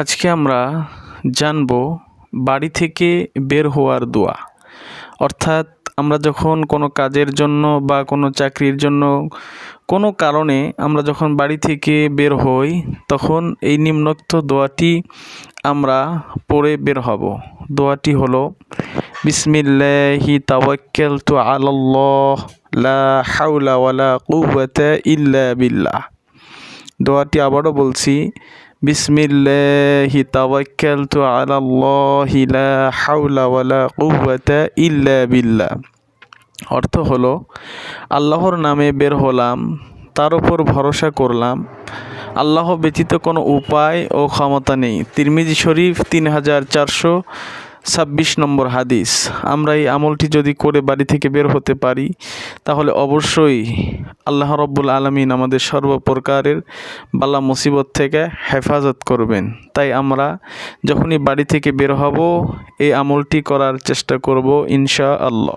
আজকে আমরা জানব বাড়ি থেকে বের হওয়ার দোয়া। অর্থাৎ আমরা যখন কোনো কাজের জন্য বা কোনো চাকরির জন্য কোনো কারণে আমরা যখন বাড়ি থেকে বের হই, তখন এই নিম্নোক্ত দোয়াটি আমরা পড়ে বের হব। দোয়াটি হলো, বিসমিল্লাহি তাওয়াক্কালতু আলাল্লাহ, লা হাওলা ওয়ালা কুওয়াতা ইল্লা বিল্লাহ। দোয়াটি আবারও বলছি, বিসমিল্লাহি তাওয়াক্কালতু আলাল্লাহি লা হাওলা ওয়ালা কুওয়াতা ইল্লা বিল্লাহ। অর্থ হলো, আল্লাহর নামে বের হলাম, তার উপর ভরসা করলাম। আল্লাহ ব্যতীত কোনো উপায় ও ক্ষমতা নেই। তিরমিজি শরীফ তিন হাজার চারশো ছাব্বিশ নম্বর হাদিস, আমরা এই আমলটি যদি করে বাড়ি থেকে বের হতে পারি, তাহলে অবশ্যই আল্লাহ রব্বুল আলমিন আমাদের সর্বপ্রকারের বালা মুসিবত থেকে হেফাজত করবেন। তাই আমরা যখনই বাড়ি থেকে বের হব, এই আমলটি করার চেষ্টা করব ইনশা আল্লাহ